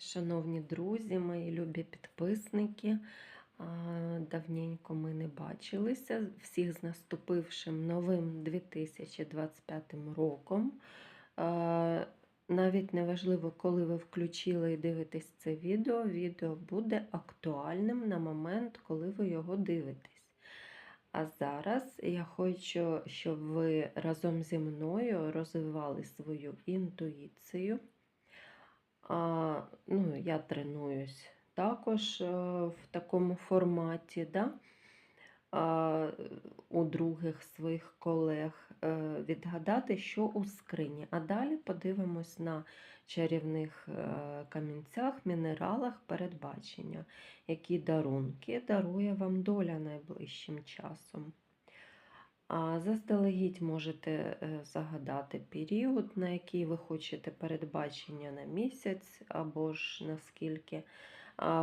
Шановні друзі, мої любі підписники, давненько ми не бачилися. Всіх з наступившим новим 2025 роком. Навіть неважливо, коли ви включили і дивитесь це відео, відео буде актуальним на момент, коли ви його дивитесь. А зараз я хочу, щоб ви разом зі мною розвивали свою інтуїцію. Ну, я тренуюсь також е, в такому форматі, да? у других своїх колег е, відгадати, що у скрині. А далі подивимось на чарівних е, камінцях, мінералах передбачення, які дарунки дарує вам доля найближчим часом. Заздалегідь можете е, загадати період, на який ви хочете передбачення на місяць або ж наскільки.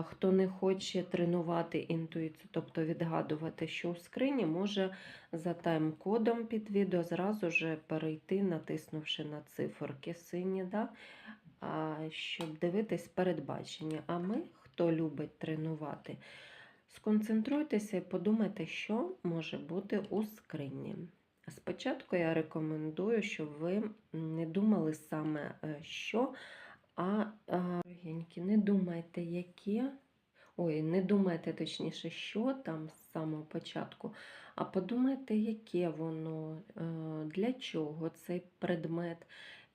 Хто не хоче тренувати інтуїцію, тобто відгадувати, що у скрині, може за тайм-кодом під відео зразу ж перейти, натиснувши на циферки сині, да? щоб дивитись передбачення. А ми, хто любить тренувати, Сконцентруйтеся і подумайте, що може бути у скрині. Спочатку я рекомендую, щоб ви не думали саме е, що, а а, дорогенькі, не думайте, які. Ой, не думайте точніше, що там з самого початку, а подумайте, яке воно, е, для чого цей предмет.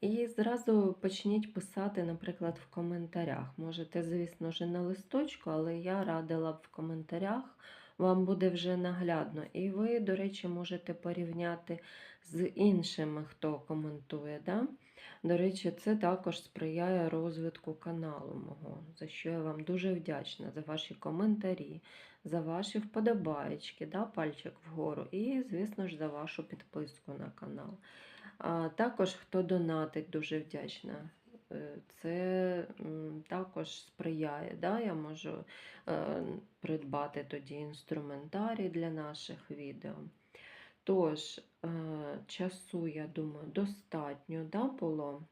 І зразу почніть писати, наприклад, в коментарях. Можете, звісно ж, на листочку, але я радила б в коментарях, вам буде вже наглядно. І ви, до речі, можете порівняти з іншими, хто коментує. Да? До речі, це також сприяє розвитку каналу мого, за що я вам дуже вдячна за ваші коментарі, за ваші вподобаєчки, да, пальчик вгору, і, звісно ж, за вашу підписку на канал. Також хто донатить, дуже вдячна. Е, Це також сприяє. Да? Я можу е, придбати тоді інструментарій для наших відео. Тож, е, часу, я думаю, достатньо да, було.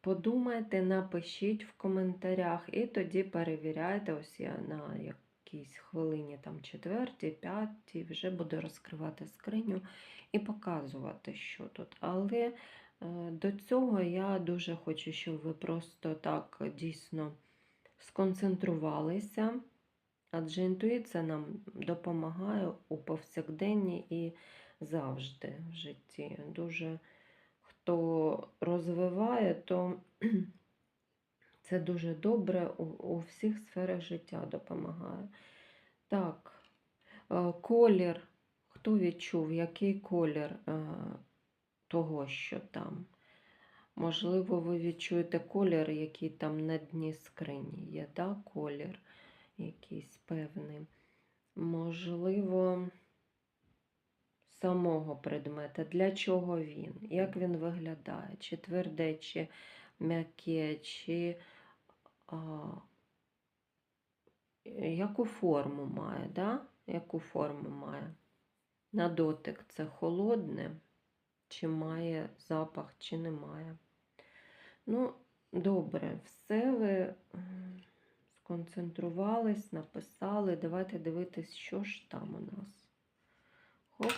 Подумайте, напишіть в коментарях, і тоді перевіряйте. Ось я на якійсь хвилині, там четвертій, п'ятій, вже буду розкривати скриню і показувати, що тут. Але е, до цього я дуже хочу, щоб ви просто так дійсно сконцентрувалися. Адже інтуїція нам допомагає у повсякденні і завжди в житті. Дуже хто розвиває, то це дуже добре у, у всіх сферах життя допомагає. Так, е, колір. Хто відчув, який колір е, того, що там? Можливо, ви відчуєте колір, який там на дні скрині є, да? колір якийсь певний. Можливо, самого предмета. Для чого він? Як він виглядає? Чи тверде, чи м'яке, чи яку форму має? Да? Яку форму має? На дотик це холодне, чи має запах, чи не має. Ну, добре, все ви сконцентрувались, написали. Давайте дивитись, що ж там у нас. Хоп.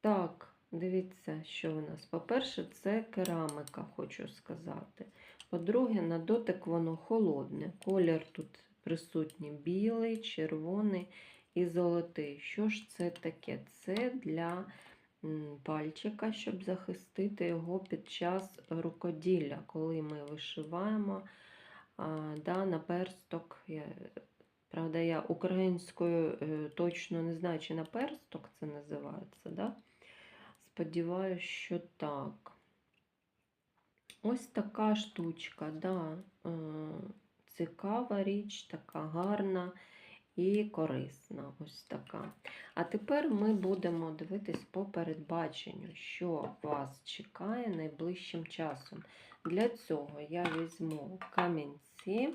Так, дивіться, що у нас. По-перше, це керамика, хочу сказати. По-друге, на дотик воно холодне. Колір тут присутній білий, червоний і золотий. Що ж це таке? Це для пальчика, щоб захистити його під час рукоділля, коли ми вишиваємо а, да, на персток. Я, правда, я українською е, точно не знаю, чи на персток це називається. Да? Сподіваюсь, що так. Ось така штучка, да, е, цікава річ, така гарна і корисна. Ось така. А тепер ми будемо дивитись по передбаченню, що вас чекає найближчим часом. Для цього я візьму камінці.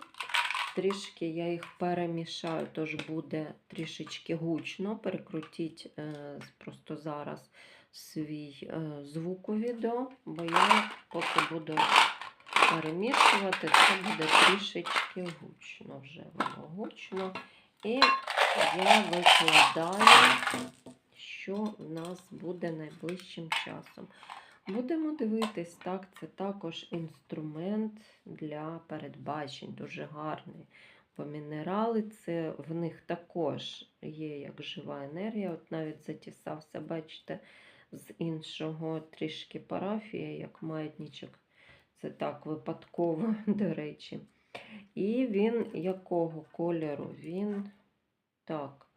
Трішки я їх перемішаю, тож буде трішечки гучно. Перекрутіть е, просто зараз свій е, звук у відео, бо я поки буду перемішувати, це буде трішечки гучно. Вже воно гучно. І я викладаю, що в нас буде найближчим часом. Будемо дивитись, так, це також інструмент для передбачень, дуже гарний. Бо мінерали це в них також є як жива енергія. От навіть затісався, бачите, з іншого трішки парафія, як маятничок. Це так випадково, до речі. І він якого кольору? Він так.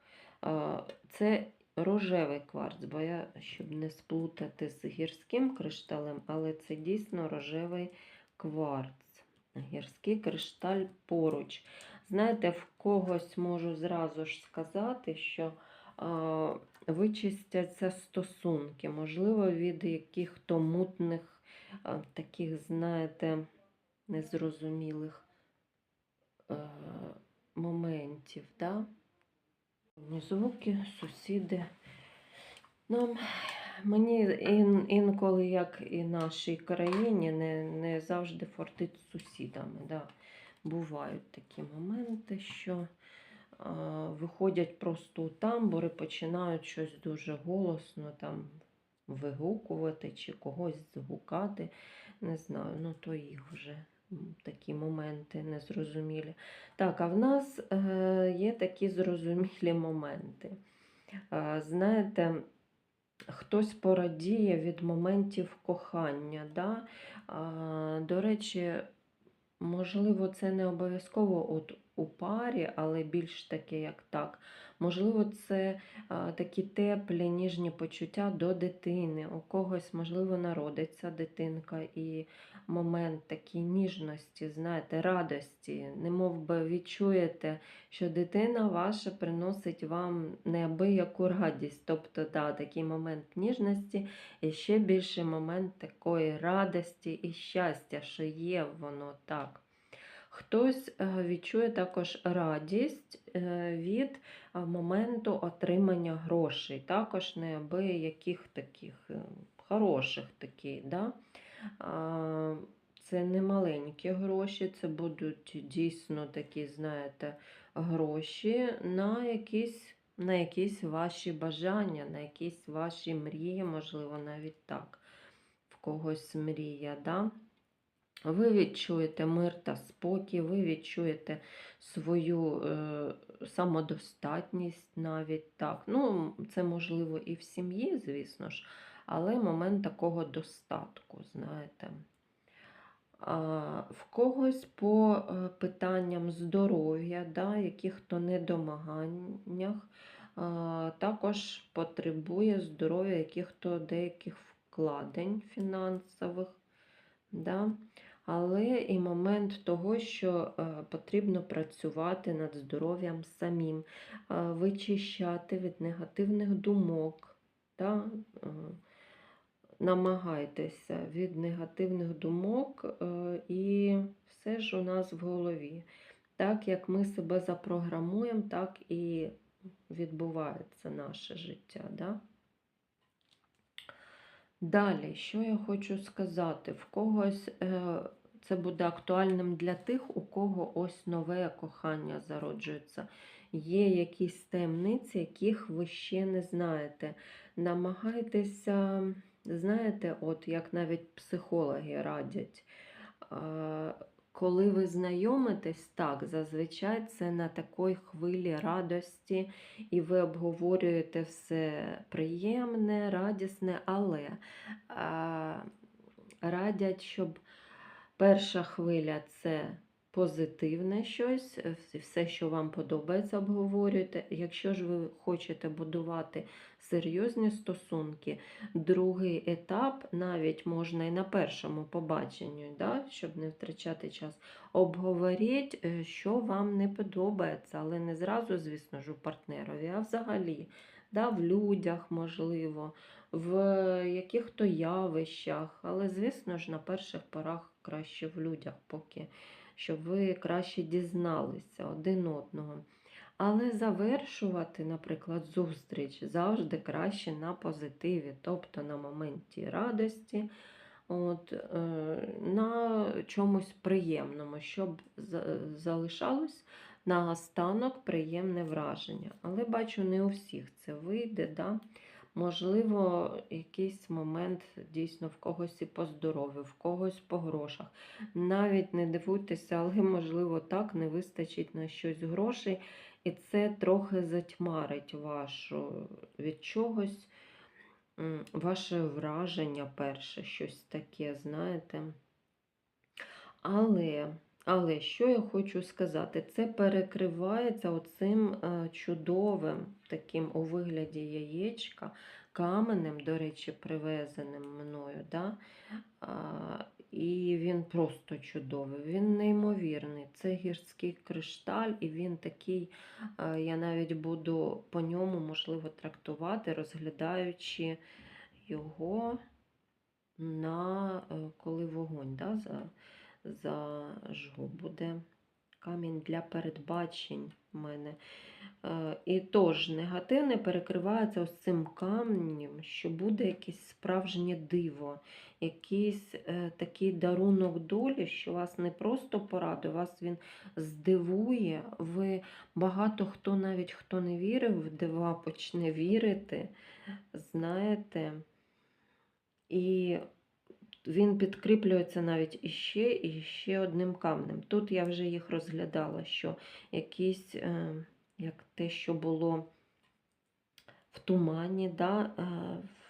Це рожевий кварц, бо я, щоб не сплутати з гірським кришталем, але це дійсно рожевий кварц. Гірський кришталь поруч. Знаєте, в когось можу зразу ж сказати, що вичистяться стосунки, можливо, від яких-то мутних, таких, знаєте, незрозумілих е, моментів. Да? Звуки, сусіди. Нам, мені ін, інколи, як і нашій країні, не, не завжди фортить з сусідами. Да? Бувають такі моменти, що виходять просто у тамбури, починають щось дуже голосно там вигукувати чи когось згукати. Не знаю, ну то їх вже такі моменти незрозумілі. Так, а в нас е, є такі зрозумілі моменти. Знаєте, хтось порадіє від моментів кохання. Да? До речі, можливо, це не обов'язково от у парі, але більш таке, як так. Можливо, це а, такі теплі, ніжні почуття до дитини. У когось, можливо, народиться дитинка, і момент такій ніжності, знаєте, радості, немов би відчуєте, що дитина ваша приносить вам неабияку радість. Тобто, да, такий момент ніжності і ще більший момент такої радості і щастя, що є воно так. Хтось е, відчує також радість е, від моменту отримання грошей, також неабияких таких е, хороших таких. Да? Це не маленькі гроші, це будуть дійсно такі, знаєте, гроші на якісь, на якісь ваші бажання, на якісь ваші мрії, можливо, навіть так. В когось мрія, да? Ви відчуєте мир та спокій, ви відчуєте свою е, самодостатність навіть так. Ну, це можливо і в сім'ї, звісно ж, але момент такого достатку, знаєте. В когось по е, питанням здоров'я, да, яких-то недомаганнях, а, також потребує здоров'я яких-то деяких вкладень фінансових. Да? Але і момент того, що е, потрібно працювати над здоров'ям самим, е, вичищати від негативних думок. Да? Е, намагайтеся від негативних думок, і все ж у нас в голові. Так як ми себе запрограмуємо, так і відбувається наше життя. Да? Далі, що я хочу сказати, в когось це буде актуальним для тих, у кого ось нове кохання зароджується. Є якісь таємниці, яких ви ще не знаєте. Намагайтеся, знаєте, от як навіть психологи радять. Коли ви знайомитесь, так, зазвичай це на такій хвилі радості, і ви обговорюєте все приємне, радісне, але радять, щоб перша хвиля це позитивне щось, е, все, що вам подобається, обговорюєте. Якщо ж ви хочете будувати серйозні стосунки, другий етап навіть можна і на першому побаченню, да, щоб не втрачати час, обговоріть, е, що вам не подобається, але не зразу, звісно ж, у партнерові, а взагалі. Да, в людях, можливо, в яких-то явищах, але, звісно ж, на перших порах краще в людях, поки щоб ви краще дізналися один одного. Але завершувати, наприклад, зустріч завжди краще на позитиві, тобто на моменті радості, от, е, на чомусь приємному, щоб залишалось на останок приємне враження. Але бачу, не у всіх це вийде. Да? Можливо, якийсь момент дійсно в когось і по здоров'ю, в когось по грошах. Навіть не дивуйтеся, але можливо так не вистачить на щось грошей, і це трохи затьмарить вашу від чогось, ваше враження перше, щось таке, знаєте. Але, але що я хочу сказати, це перекривається оцим е, чудовим, таким у вигляді яєчка, каменем, до речі, привезеним мною. Да? І він просто чудовий, він неймовірний. Це гірський кришталь, і він такий, е, я навіть буду по ньому, можливо, трактувати, розглядаючи його на е, коли вогонь да, зажгу. Буде камінь для передбачень в мене. Е, І тож негативне перекривається ось цим камнем, що буде якесь справжнє диво, якийсь е, такий дарунок долі, що вас не просто порадує, вас він здивує. Ви багато хто, навіть хто не вірив в дива, почне вірити. Знаєте, і він підкріплюється навіть іще і ще одним камнем. Тут я вже їх розглядала, що якісь, е, як те, що було в тумані, да, е,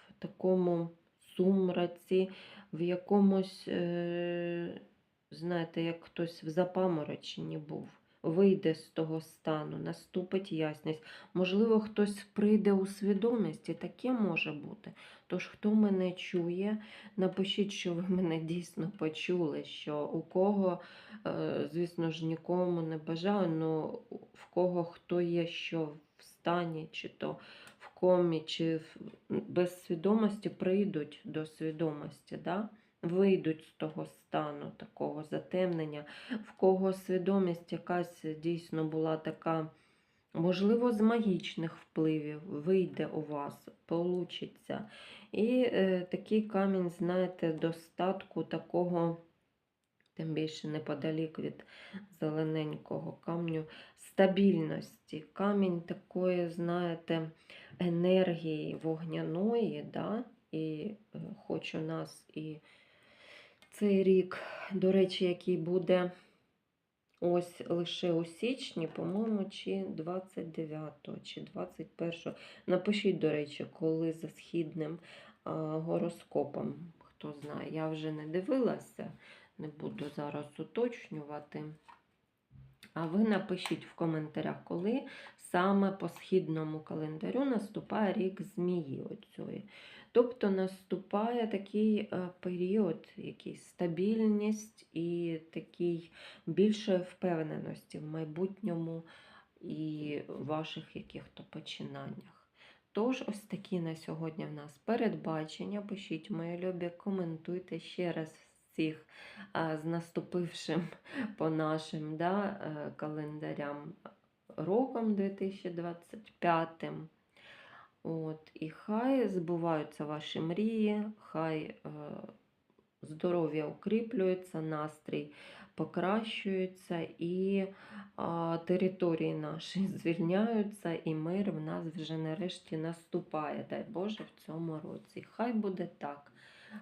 в такому сумраці, в якомусь, е, знаєте, як хтось в запамороченні був. Вийде з того стану, наступить ясність. Можливо, хтось прийде у свідомість, таке може бути. Тож, хто мене чує, напишіть, що ви мене дійсно почули, що у кого, е, звісно ж, нікому не бажаю, але в кого хто є, що в стані, чи то в комі, чи без свідомості прийдуть до свідомості. Да? Вийдуть з того стану, такого затемнення, в кого свідомість якась дійсно була така, можливо, з магічних впливів, вийде у вас, получиться. І е, такий камінь, знаєте, достатку такого, тим більше неподалік від зелененького камню, стабільності. Камінь такої, знаєте, енергії вогняної, да? і е, хочу нас і цей рік, до речі, який буде ось лише у січні, по-моєму, чи 29 чи 21. Напишіть, до речі, коли за східним гороскопом. Хто знає, я вже не дивилася, не буду зараз уточнювати. А ви напишіть в коментарях, коли саме по східному календарю наступає рік змії. Оцієї. Тобто наступає такий е, період, якийсь стабільність і такий більшої впевненості в майбутньому і ваших яких-то починаннях. Тож, ось такі на сьогодні в нас передбачення. Пишіть, мої любі, коментуйте ще раз всіх а, з наступившим по нашим да, е, календарям роком 2025. От, і хай збуваються ваші мрії, хай е, здоров'я укріплюється, настрій покращується, і а, території наші звільняються, і мир в нас вже нарешті наступає. Дай Боже в цьому році. Хай буде так.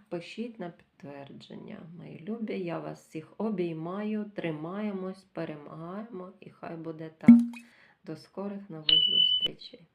Пишіть на підтвердження, мої любі. Я вас всіх обіймаю, тримаємось, перемагаємо, і хай буде так. До скорих нових зустрічей.